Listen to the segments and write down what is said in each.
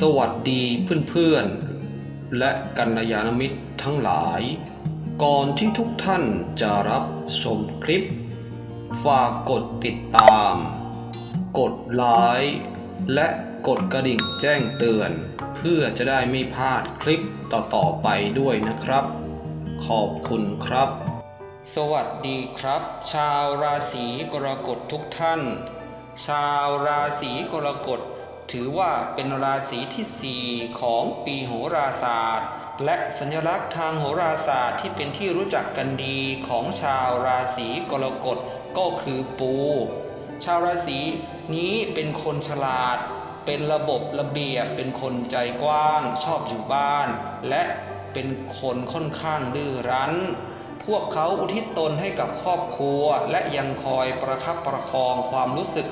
สวัสดีเพื่อนๆ และกัลยาณมิตรทั้งหลาย ก่อนที่ทุกท่านจะรับชมคลิป ฝากกดติดตาม กดไลค์และกดกระดิ่งแจ้งเตือน เพื่อจะได้ไม่พลาดคลิปต่อๆไปด้วยนะครับ ขอบคุณครับ สวัสดีครับ ชาวราศีกรกฎทุกท่าน ชาวราศีกรกฎ ถือว่าเป็นราศีที่ 4 ของปีโหราศาสตร์ และสัญลักษณ์ทางโหราศาสตร์ที่เป็นที่รู้จักกันดีของชาวราศีกรกฎก็คือปู ชาวราศีนี้เป็นคนฉลาด เป็นระบบระเบียบ เป็นคนใจกว้าง ชอบอยู่บ้าน และเป็นคนค่อนข้างดื้อรั้น พวกเขาอุทิศตนให้กับครอบครัว และยังคอยประคับประคองความรู้สึก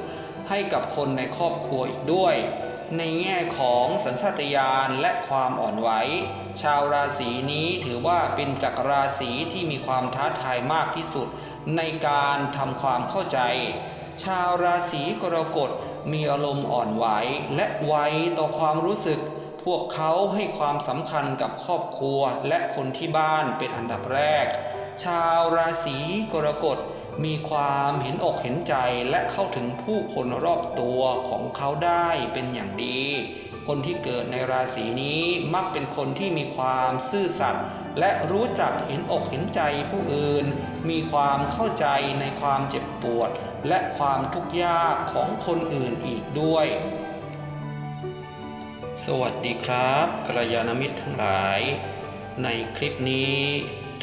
ให้กับคนในครอบครัวอีกด้วย ในแง่ของสัญชาตญาณและความอ่อนไหว ชาวราศีนี้ถือว่าเป็นจักรราศีที่มีความท้าทายมากที่สุด ในการทำความเข้าใจ ชาวราศีกรกฎมีอารมณ์อ่อนไหวและไวต่อความรู้สึก พวกเขาให้ความสำคัญกับครอบครัวและคนที่บ้านเป็นอันดับแรก ชาวราศีกรกฎ มีความเห็นอกเห็นใจและเข้าถึงผู้คนรอบตัวของเขาได้เป็นอย่างดี คนที่เกิดในราศีนี้มักเป็นคนที่มีความซื่อสัตย์และรู้จักเห็นอกเห็นใจผู้อื่น มีความเข้าใจในความเจ็บปวด และความทุกข์ยากของคนอื่นอีกด้วย สวัสดีครับกัลยาณมิตรทั้งหลาย ในคลิปนี้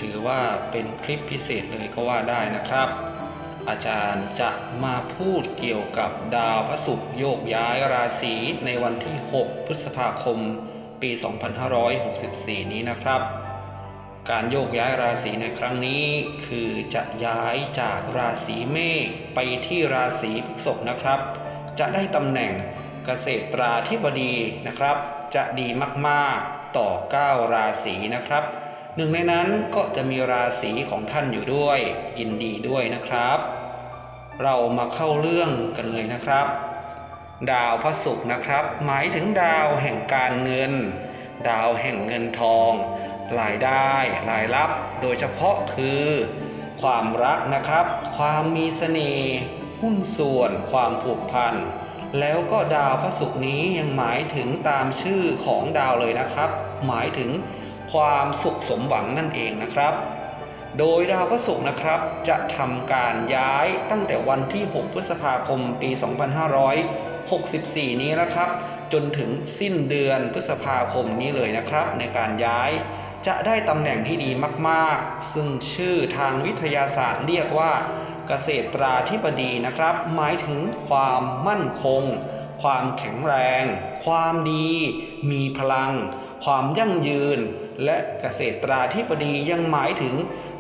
ถือว่าเป็นคลิปพิเศษเลยก็ว่าได้นะครับ อาจารย์จะมาพูดเกี่ยวกับดาวพระศุกร์โยกย้ายราศีในวันที่ 6 พฤษภาคม ปี 2564 นี้นะครับ การโยกย้ายราศีในครั้งนี้ คือจะย้ายจากราศีเมษไปที่ราศีพฤษภนะครับ จะได้ตำแหน่งเกษตราธิบดีนะครับ จะดีมากๆต่อ 9 ราศีนะครับ หนึ่งในนั้นก็จะมีราศีของท่านอยู่ด้วย ยินดีด้วยนะครับ เรามาเข้าเรื่องกันเลยนะครับ ดาวพระศุกร์นะครับ หมายถึงดาวแห่งการเงิน ดาวแห่งเงินทองรายได้รายรับโดยเฉพาะคือ ความรักนะครับ ความมีเสน่ห์หุ้นส่วน ความผูกพันแล้วก็ดาวพระศุกร์นี้ยังหมายถึงตามชื่อของดาวเลยนะครับ หมายถึง ความสุขสมหวังนั่นเองนะครับ โดยดาวพระศุกร์นะครับจะทำการย้ายตั้งแต่วันที่ 6 พฤษภาคมปี 2564 นี้นะครับ จนถึงสิ้นเดือนพฤษภาคมนี้เลยนะครับ ในการย้ายจะได้ตำแหน่งที่ดีมากๆ ซึ่งชื่อทางวิทยาศาสตร์เรียกว่าเกษตราธิบดีนะครับ หมายถึงความมั่นคง ความแข็งแรง ความดี มีพลัง ความยั่งยืน และเกษตราธิบดียังหมายถึง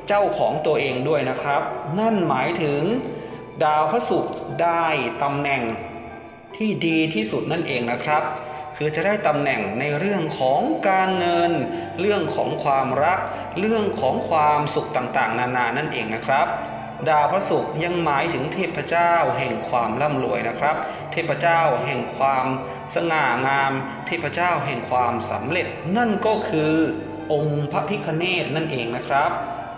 เจ้าของตัวเองด้วยนะครับ นั่นหมายถึง ดาวพระศุกร์ได้ตำแหน่งที่ดีที่สุดนั่นเองนะครับ คือจะได้ตำแหน่งในเรื่องของการเงิน เรื่องของความรัก เรื่องของความสุขต่างๆ นานานั่นเองนะครับ ดาวพระศุกร์ยังหมายถึงเทพเจ้าแห่งความร่ำรวยนะครับ เทพเจ้าแห่งความสง่างาม เทพเจ้าแห่งความสำเร็จ นั่นก็คือองค์พระพิคเนตนั่นเองนะครับ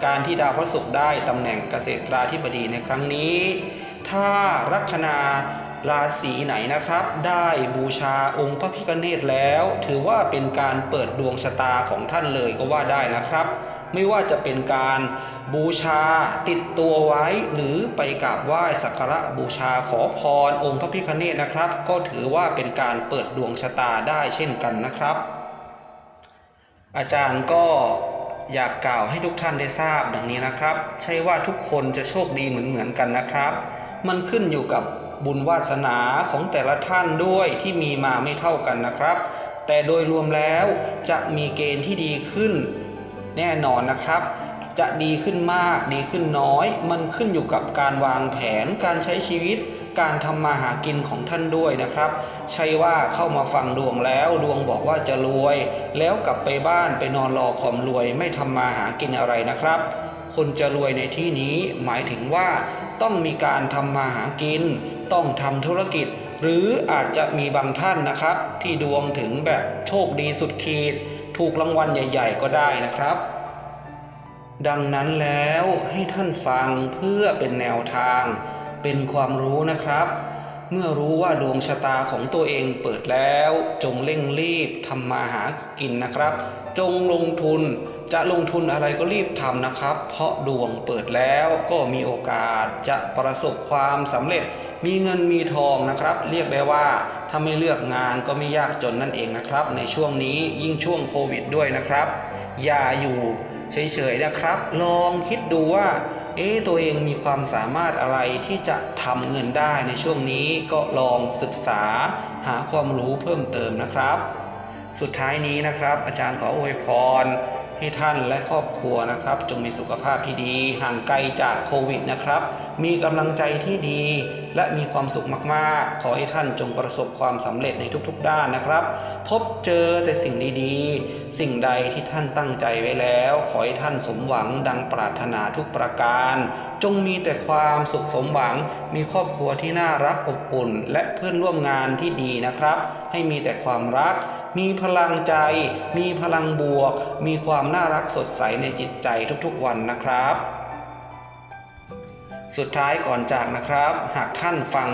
การที่ดาวพระศุกร์ได้ตำแหน่งเกษตราธิบดีในครั้งนี้ ถ้าลัคนาราศีไหนนะครับ ได้บูชาองค์พระพิฆเนศแล้ว ถือว่าเป็นการเปิดดวงชะตาของท่านเลยก็ว่าได้นะครับ ไม่ว่าจะเป็นการบูชาติดตัวไว้หรือไปกราบไหว้สักการะบูชาขอพรองค์พระพิฆเนศนะครับ ก็ถือว่าเป็นการเปิดดวงชะตาได้เช่นกันนะครับ อาจารย์ก็อยากกล่าวให้ทุกท่านได้ทราบดังนี้นะครับ ใช่ว่าทุกคนจะโชคดีเหมือนเหมือนกันนะครับ มันขึ้นอยู่กับบุญวาสนาของแต่ละท่านด้วยที่มีมาไม่เท่ากันนะครับ แต่โดยรวมแล้วจะมีเกณฑ์ที่ดีขึ้น แน่นอนนะครับ จะดีขึ้นมากดีขึ้นน้อย มันขึ้นอยู่กับการวางแผนการใช้ชีวิต การทำมาหากินของท่านด้วยนะครับ ใช่ว่าเข้ามาฟังดวงแล้วดวงบอกว่าจะรวย แล้วกลับไปบ้านไปนอนรอความรวยไม่ทำมาหากินอะไรนะครับ คนจะรวยในที่นี้หมายถึงว่าต้องมีการทำมาหากิน ต้องทำธุรกิจ หรืออาจจะมีบางท่านนะครับ ที่ดวงถึงแบบโชคดีสุดขีด ถูกรางวัลใหญ่ ๆ ก็ได้นะครับ ดังนั้นแล้วให้ท่านฟังเพื่อเป็นแนวทาง เป็นความรู้นะครับ เมื่อรู้ว่าดวงชะตาของตัวเองเปิดแล้ว จงเร่งรีบทำมาหากินนะครับ จงลงทุนจะลงทุนอะไรก็รีบทำนะครับ เพราะดวงเปิดแล้วก็มีโอกาสจะประสบความสำเร็จ มีเงินมีทองนะครับ เรียกได้ว่าถ้าไม่เลือกงานก็ไม่ยากจนนั่นเองนะครับ ในช่วงนี้ยิ่งช่วงโควิดด้วยนะครับ อย่าอยู่เฉยๆนะครับ ลองคิดดูว่า เอ๊ะตัวเองมีความสามารถอะไรที่จะทำเงินได้ในช่วงนี้ก็ลองศึกษาหาความรู้เพิ่มเติมนะครับ สุดท้ายนี้นะครับ อาจารย์ขออวยพร ให้ท่านและครอบครัวนะครับ จงมีสุขภาพที่ดี ห่างไกลจากโควิดนะครับ มีกำลังใจที่ดี และมีความสุขมากๆ ขอให้ท่านจงประสบความสำเร็จในทุกๆ ด้านนะครับ พบเจอแต่สิ่งดีๆ สิ่งใดที่ท่านตั้งใจไว้แล้ว ขอให้ท่านสมหวังดังปรารถนาทุกประการ จงมีแต่ความสุขสมหวัง มีครอบครัวที่น่ารักอบอุ่น และเพื่อนร่วมงานที่ดีนะครับ ให้มีแต่ความรัก มีพลังใจ มีพลังบวก มีความน่ารักสดใสในจิตใจทุกๆวันนะครับ สุดท้ายก่อนจากนะครับ หากท่านฟัง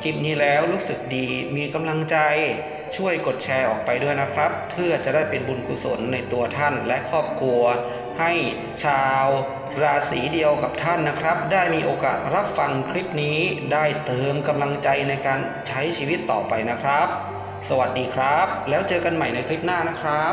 คลิปนี้แล้วรู้สึกดีมีกำลังใจช่วยกดแชร์ออกไปด้วยนะครับ เพื่อจะได้เป็นบุญกุศลในตัวท่านและครอบครัว ให้ชาวราศีเดียวกับท่านนะครับ ได้มีโอกาสรับฟังคลิปนี้ได้เติมกำลังใจในการใช้ชีวิตต่อไปนะครับ สวัสดีครับ แล้วเจอกันใหม่ในคลิปหน้านะครับ